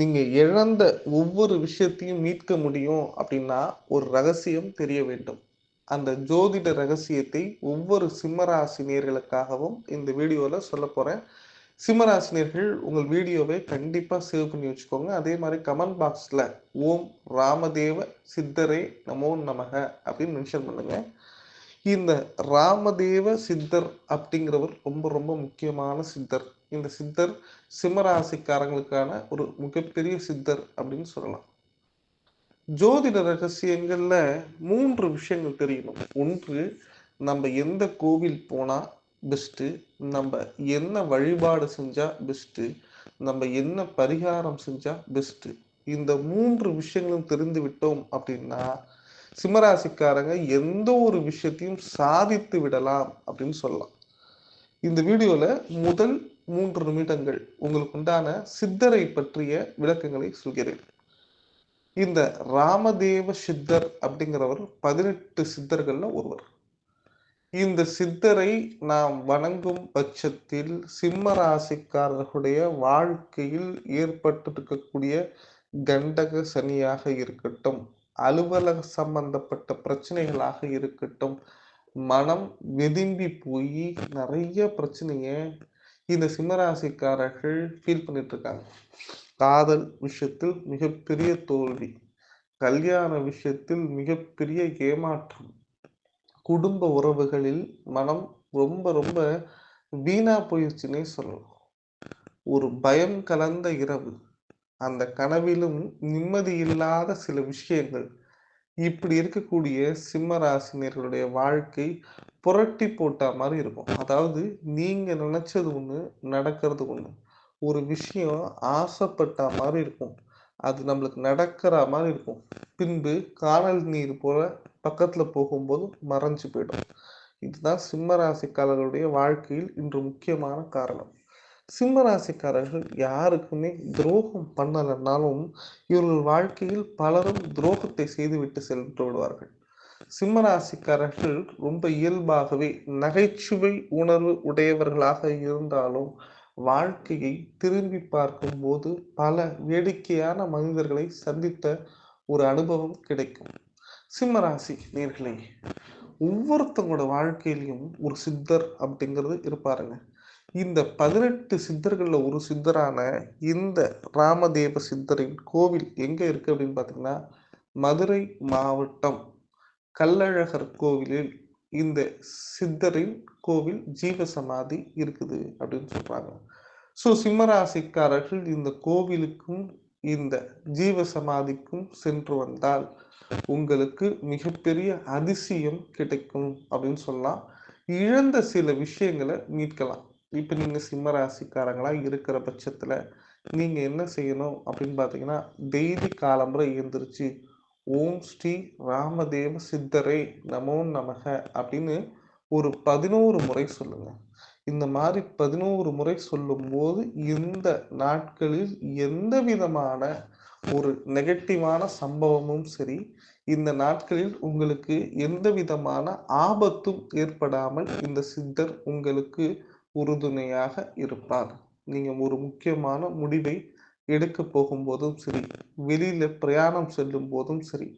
நீங்க இழந்த ஒவ்வொரு விஷயத்தையும் மீட்க முடியும் அப்படின்னா ஒரு ரகசியம் தெரிய வேண்டும். அந்த ஜோதிட ரகசியத்தை ஒவ்வொரு சிம்மராசினியர்களுக்காகவும் இந்த வீடியோவில் சொல்ல போகிறேன் சிம்மராசினியர்கள் உங்கள் வீடியோவை கண்டிப்பாக சேவ் பண்ணி வச்சுக்கோங்க. அதே மாதிரி கமெண்ட் பாக்ஸில் ஓம் ராமதேவ சித்தரே நமோ நமக அப்படின்னு மென்ஷன் பண்ணுங்க. இந்த ராமதேவ சித்தர் அப்படிங்கிறவர் ரொம்ப ரொம்ப முக்கியமான சித்தர். இந்த சித்தர் சிம்மராசிக்காரங்களுக்கான ஒரு மிகப்பெரிய சித்தர் அப்படின்னு சொல்லலாம். ஜோதிட ரகசியங்கள்ல மூன்று விஷயங்கள் தெரியணும். ஒன்று நம்ம எந்த கோவில் போனா பெஸ்ட்டு நம்ம என்ன வழிபாடு செஞ்சா பெஸ்ட்டு நம்ம என்ன பரிகாரம் செஞ்சா பெஸ்ட்டு இந்த மூன்று விஷயங்களும் தெரிந்து விட்டோம் அப்படின்னா சிம்மராசிக்காரங்க எந்த ஒரு விஷயத்தையும் சாதித்து விடலாம் அப்படின்னு சொல்லலாம். இந்த வீடியோவில் முதல் மூன்று நிமிடங்கள் உங்களுக்கு உண்டான சித்தரை பற்றிய விளக்கங்களை சொல்கிறேன். இந்த ராமதேவ சித்தர் அப்படிங்கிறவர் பதினெட்டு சித்தர்கள்ல ஒருவர். இந்த சித்தரை நாம் வணங்கும் பட்சத்தில் சிம்ம ராசிக்காரர்களுடைய வாழ்க்கையில் ஏற்பட்டிருக்கக்கூடிய கண்டக சனியாக இருக்கட்டும் அலுவலக சம்பந்தப்பட்ட பிரச்சனைகளாக இருக்கட்டும் மனம் வெதும்பி போய் நிறைய பிரச்சனையை இந்த சிம்மராசிக்காரர்கள் ஃபீல் பண்ணிட்டு இருக்காங்க காதல் விஷயத்தில் மிகப்பெரிய தோல்வி கல்யாண விஷயத்தில் மிகப்பெரிய ஏமாற்றம் குடும்ப உறவுகளில் மனம் ரொம்ப ரொம்ப வீணா போயிடுச்சுன்னே சொல்லலாம். ஒரு பயம் கலந்த இரவு அந்த கனவிலும் நிம்மதி இல்லாத சில விஷயங்கள் இப்படி இருக்கக்கூடிய சிம்ம ராசினியர்களுடைய வாழ்க்கை புரட்டி போட்ட மாதிரி இருக்கும். அதாவது நீங்க நினைச்சது ஒண்ணு நடக்கிறது ஒண்ணு. ஒரு விஷயம் ஆசைப்பட்ட மாதிரி இருக்கும். அது நம்மளுக்கு நடக்கிற மாதிரி இருக்கும். பின்பு காணல் நீர் போல பக்கத்துல போகும்போது மறைஞ்சு போயிடும். இதுதான் சிம்ம ராசிக்காரர்களுடைய வாழ்க்கையில் இன்று முக்கியமான காரணம். சிம்ம ராசிக்காரர்கள் யாருக்குமே துரோகம் பண்ணலைன்னாலும் இவர்கள் வாழ்க்கையில் பலரும் துரோகத்தை செய்துவிட்டு சென்று விடுவார்கள். சிம்மராசிக்காரர்கள் ரொம்ப இயல்பாகவே நகைச்சுவை உணர்வு உடையவர்களாக இருந்தாலும் வாழ்க்கையை திரும்பி பார்க்கும்போது பல வேடிக்கையான மனிதர்களை சந்தித்த ஒரு அனுபவம் கிடைக்கும். சிம்மராசி நேர்களே ஒவ்வொருத்தவங்களோட வாழ்க்கையிலையும் ஒரு சித்தர் அப்படிங்கிறது இருப்பாருங்க. இந்த பதினெட்டு சித்தர்களில் ஒரு சித்தரான இந்த ராமதேவ சித்தரின் கோவில் எங்கே இருக்குது அப்படின்னு பார்த்தீங்கன்னா மதுரை மாவட்டம் கள்ளழகர் கோவிலில் இந்த சித்தரின் கோவில் ஜீவசமாதி இருக்குது அப்படின்னு சொல்றாங்க. ஸோ சிம்மராசிக்காரர்கள் இந்த கோவிலுக்கும் இந்த ஜீவசமாதிக்கும் சென்று வந்தால் உங்களுக்கு மிகப்பெரிய அதிசயம் கிடைக்கும் அப்படின்னு சொல்லலாம். இழந்த சில விஷயங்களை மீட்கலாம். இப்போ நீங்கள் சிம்மராசிக்காரங்களாக இருக்கிற பட்சத்தில் நீங்கள் என்ன செய்யணும் அப்படின்னு பார்த்தீங்கன்னா டெய்லி காலம்புரை எழுந்திருச்சு ஓம் ஸ்ரீ ராமதேவ சித்தரே நமோ நமக அப்படின்னு ஒரு பதினோரு முறை சொல்லுங்க. இந்த மாதிரி பதினோரு முறை சொல்லும்போது இந்த நாட்களில் எந்த விதமான ஒரு நெகட்டிவான சம்பவமும் சரி இந்த நாட்களில் உங்களுக்கு எந்த விதமான ஆபத்தும் ஏற்படாமல் இந்த சித்தர் உங்களுக்கு உறுதுணையாக இருப்பார். நீங்க ஒரு முக்கியமான முடிவை எடுக்க போகும்போதும் சரி வெளியில பிரயாணம் செல்லும் போதும் சரி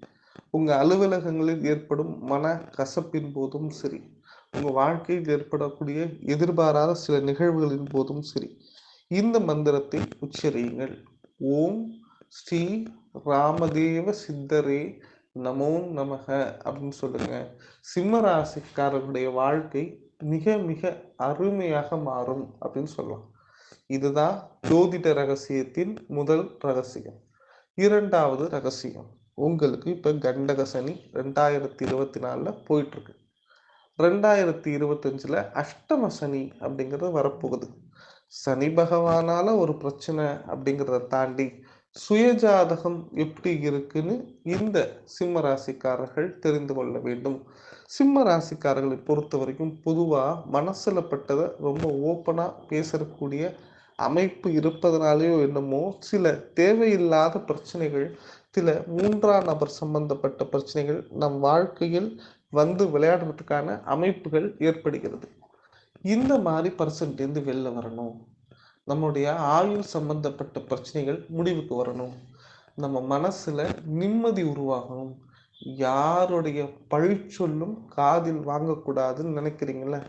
உங்க அலுவலகங்களில் ஏற்படும் மன கசப்பின் போதும் சரி உங்க வாழ்க்கையில் ஏற்படக்கூடிய எதிர்பாராத சில நிகழ்வுகளின் போதும் சரி இந்த மந்திரத்தை உச்சரியுங்கள். ஓம் ஸ்ரீ ராமதேவ சித்தரே நமோ நமக அப்படின்னு சொல்லுங்க. சிம்மராசிக்காரர்களுடைய வாழ்க்கை மிக மிக அருமையாக மாறும் அப்படின்னு சொல்லலாம். இதுதான் ஜோதிட ரகசியத்தின் முதல் ரகசியம். இரண்டாவது ரகசியம் உங்களுக்கு இப்ப கண்டக சனி ரெண்டாயிரத்தி இருபத்தி நாலுல போயிட்டு இருக்கு ரெண்டாயிரத்தி இருபத்தஞ்சுல அஷ்டம சனி அப்படிங்கிறது வரப்போகுது. சனி பகவானால ஒரு பிரச்சனை அப்படிங்கிறத தாண்டி சுயஜாதகம் எப்படி இருக்குன்னு இந்த சிம்ம ராசிக்காரர்கள் தெரிந்து கொள்ள வேண்டும். சிம்ம ராசிக்காரர்களை பொறுத்த வரைக்கும் பொதுவாக மனசில் பட்டதை ரொம்ப ஓப்பனாக பேசக்கூடிய அமைப்பு இருப்பதனாலேயோ என்னமோ சில தேவையில்லாத பிரச்சனைகள் சில மூன்றாம் நபர் சம்பந்தப்பட்ட பிரச்சனைகள் நம் வாழ்க்கையில் வந்து விளையாடுறதுக்கான அமைப்புகள் ஏற்படுகிறது. இந்த மாதிரி பர்சன்டேருந்து வெளில வரணும். நம்முடைய ஆயுள் சம்பந்தப்பட்ட பிரச்சனைகள் முடிவுக்கு வரணும். நம்ம மனசுல நிம்மதி உருவாகணும். யாருடைய பழிச்சொல்லும் காதில் வாங்கக்கூடாதுன்னு நினைக்கிறீங்களே?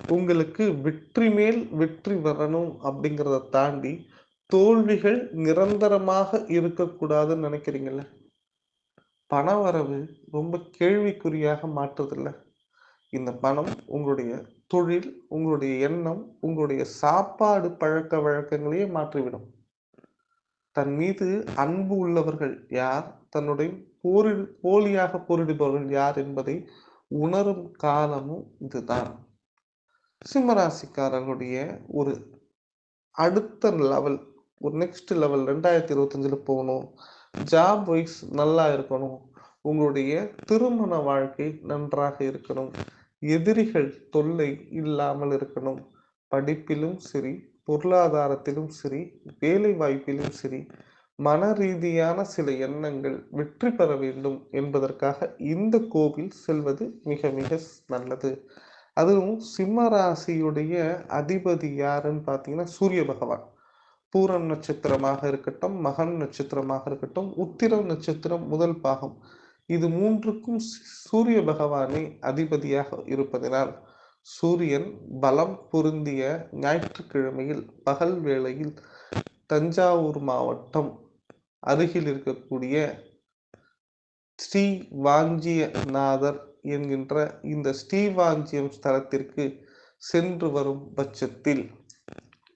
உங்களுக்கு வெற்றி மேல் வெற்றி வரணும் அப்படிங்கிறத தாண்டி தோல்விகள் நிரந்தரமாக இருக்கக்கூடாதுன்னு நினைக்கிறீங்கள பண வரவு ரொம்ப கேள்விக்குறியாக மாற்றுதில்ல இந்த பணம் உங்களுடைய தொழில் உங்களுடைய எண்ணம் உங்களுடைய சாப்பாடு பழக்க வழக்கங்களையே மாற்றிவிடும். தன் மீது அன்பு உள்ளவர்கள் யார்? தன்னுடைய போரில் போலியாக போரிடுபவர்கள் யார் என்பதை உணரும் காலமும் இதுதான். சிம்மராசிக்காரர்களுடைய ஒரு அடுத்த லெவல் ஒரு நெக்ஸ்ட் லெவல் ரெண்டாயிரத்தி இருபத்தஞ்சில் போகணும். ஜாப் வைஸ் நல்லா இருக்கணும். உங்களுடைய திருமண வாழ்க்கை நன்றாக இருக்கணும். எதிரிகள் தொல்லை இல்லாமல் இருக்கணும். படிப்பிலும் சரி பொருளாதாரத்திலும் சரி வேலை வாய்ப்பிலும் சரி மன ரீதியான சில எண்ணங்கள் வெற்றி பெற வேண்டும் என்பதற்காக இந்த கோவில் செல்வது மிக மிக நல்லது. அதுவும் சிம்ம ராசியுடைய அதிபதி யாருன்னு பார்த்தீங்கன்னா சூரிய பகவான். பூரம் நட்சத்திரமாக இருக்கட்டும் மகன் நட்சத்திரமாக இருக்கட்டும் உத்திர நட்சத்திரம் முதல் பாகம். இது மூன்றுக்கும் சூரிய பகவானே அதிபதியாக இருப்பதனால் சூரியன் பலம் பொருந்திய ஞாயிற்றுக்கிழமையில் பகல் வேளையில் தஞ்சாவூர் மாவட்டம் அருகில் இருக்கக்கூடிய ஸ்ரீ வாஞ்சியநாதர் என்கின்ற இந்த ஸ்ரீவாஞ்சியம் ஸ்தலத்திற்கு சென்று வரும் பட்சத்தில்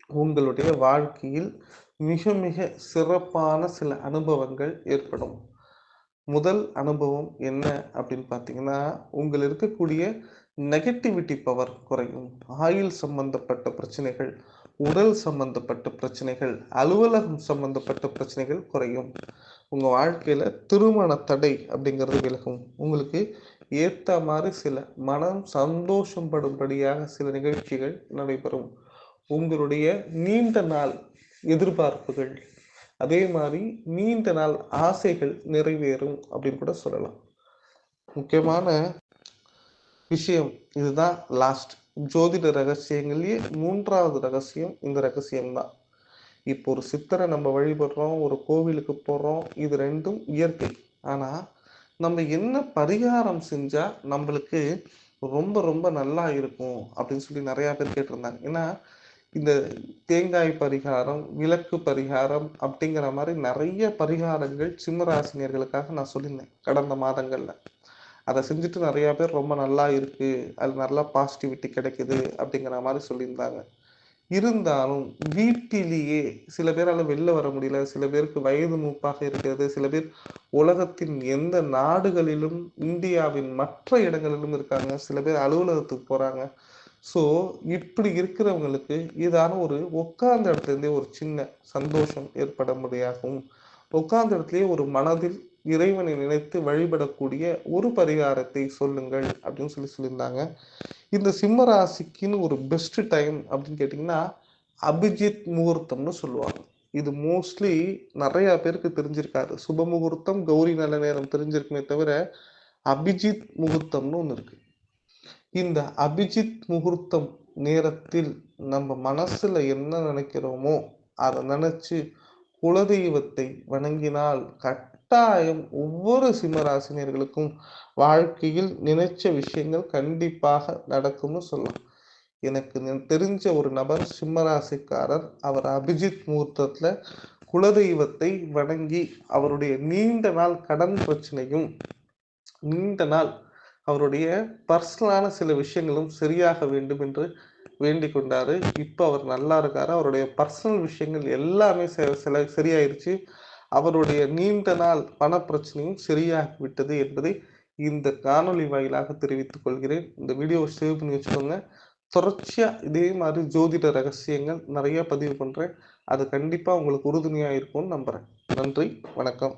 உங்களுடைய வாழ்க்கையில் மிக மிக சிறப்பான சில அனுபவங்கள் ஏற்படும். முதல் அனுபவம் என்ன அப்படின்னு பார்த்தீங்கன்னா உங்கள் இருக்கக்கூடிய நெகட்டிவிட்டி பவர் குறையும். ஆயில் சம்பந்தப்பட்ட பிரச்சனைகள் உடல் சம்பந்தப்பட்ட பிரச்சனைகள் அலுவலகம் சம்பந்தப்பட்ட பிரச்சனைகள் குறையும். உங்கள் வாழ்க்கையில் திருமண தடை அப்படிங்கிறது விலகும். உங்களுக்கு ஏத்த மாதிரி சில மனம் சந்தோஷம் படும்படியாக சில நிகழ்ச்சிகள் நடைபெறும். உங்களுடைய நீண்ட நாள் எதிர்பார்ப்புகள் அதே மாதிரி நீண்ட நாள் ஆசைகள் நிறைவேறும் அப்படின்னு கூட சொல்லலாம். முக்கியமான விஷயம் இதுதான் லாஸ்ட் ஜோதிட ரகசியங்கள்லயே மூன்றாவது ரகசியம் இந்த ரகசியம்தான். இப்போ ஒரு சித்தரை நம்ம வழிபடுறோம் ஒரு கோவிலுக்கு போறோம் இது ரெண்டும் இயற்கை. ஆனா நம்ம என்ன பரிகாரம் செஞ்சா நம்மளுக்கு ரொம்ப ரொம்ப நல்லா இருக்கும் அப்படின்னு சொல்லி நிறைய பேர் கேட்டிருந்தாங்க. ஏன்னா இந்த தேங்காய் பரிகாரம் விளக்கு பரிகாரம் அப்படிங்கிற மாதிரி நிறைய பரிகாரங்கள் சிம்மராசினியர்களுக்காக நான் சொல்லியிருந்தேன் கடந்த மாதங்களில். அதை செஞ்சுட்டு நிறைய பேர் ரொம்ப நல்லா இருக்கு அது நல்லா பாசிட்டிவிட்டி கிடைக்குது அப்படிங்கிற மாதிரி சொல்லியிருந்தாங்க. இருந்தாலும் வீட்டிலேயே சில பேரால் வெளில வர முடியல சில பேருக்கு வயது மூப்பாக இருக்கிறது சில பேர் உலகத்தின் எந்த நாடுகளிலும் இந்தியாவின் மற்ற இடங்களிலும் இருக்காங்க சில பேர் அலுவலகத்துக்கு போகிறாங்க ஸோ இப்படி இருக்கிறவங்களுக்கு இதான ஒரு உட்கார்ந்த இடத்துலேருந்தே ஒரு சின்ன சந்தோஷம் ஏற்பட முடியாகும். உட்கார்ந்த இடத்துலயே ஒரு மனதில் இறைவனை நினைத்து வழிபடக்கூடிய ஒரு பரிகாரத்தை சொல்லுங்கள் அப்படின்னு சொல்லி சொல்லியிருந்தாங்க. இந்த சிம்ம ராசிக்குன்னு ஒரு பெஸ்ட் டைம் அப்படின்னு கேட்டிங்கன்னா அபிஜித் முகூர்த்தம்னு சொல்லுவாங்க. இது மோஸ்ட்லி நிறைய பேருக்கு தெரிஞ்சிருக்காரு சுப முகூர்த்தம் கௌரி நல்ல நேரம் தெரிஞ்சிருக்குமே தவிர அபிஜித் முகூர்த்தம்னு ஒன்று இருக்கு. இந்த அபிஜித் முகூர்த்தம் நேரத்தில் நம்ம மனசுல என்ன நினைக்கிறோமோ அதை நினைச்சு குலதெய்வத்தை வணங்கினால் கட் கட்டாயம் ஒவ்வொரு சிம்மராசினியர்களுக்கும் வாழ்க்கையில் நினைச்ச விஷயங்கள் கண்டிப்பாக நடக்கும்னு சொல்லலாம். எனக்கு தெரிஞ்ச ஒரு நபர் சிம்மராசிக்காரர். அவர் அபிஜித் முகூர்த்தத்தில் குலதெய்வத்தை வணங்கி அவருடைய நீண்ட நாள் கடன் பிரச்சனையும் நீண்ட நாள் அவருடைய பர்சனலான சில விஷயங்களும் சரியாக வேண்டும் என்று வேண்டிக் கொண்டாரு. இப்போ அவர் நல்லா இருக்காரு. அவருடைய பர்சனல் விஷயங்கள் எல்லாமே சில சரியாயிருச்சு. அவருடைய நீண்ட நாள் பணப்பிரச்சனையும் சரியாகி விட்டது என்பதை இந்த காணொளி வாயிலாக தெரிவித்துக் கொள்கிறேன். இந்த வீடியோவை சேவ் பண்ணி வச்சுக்கோங்க. தொடர்ச்சியா இதே மாதிரி ஜோதிட ரகசியங்கள் நிறைய பதிவு பண்றேன். அது கண்டிப்பா உங்களுக்கு உறுதுணையா இருக்கும்னு நம்புறேன். நன்றி வணக்கம்.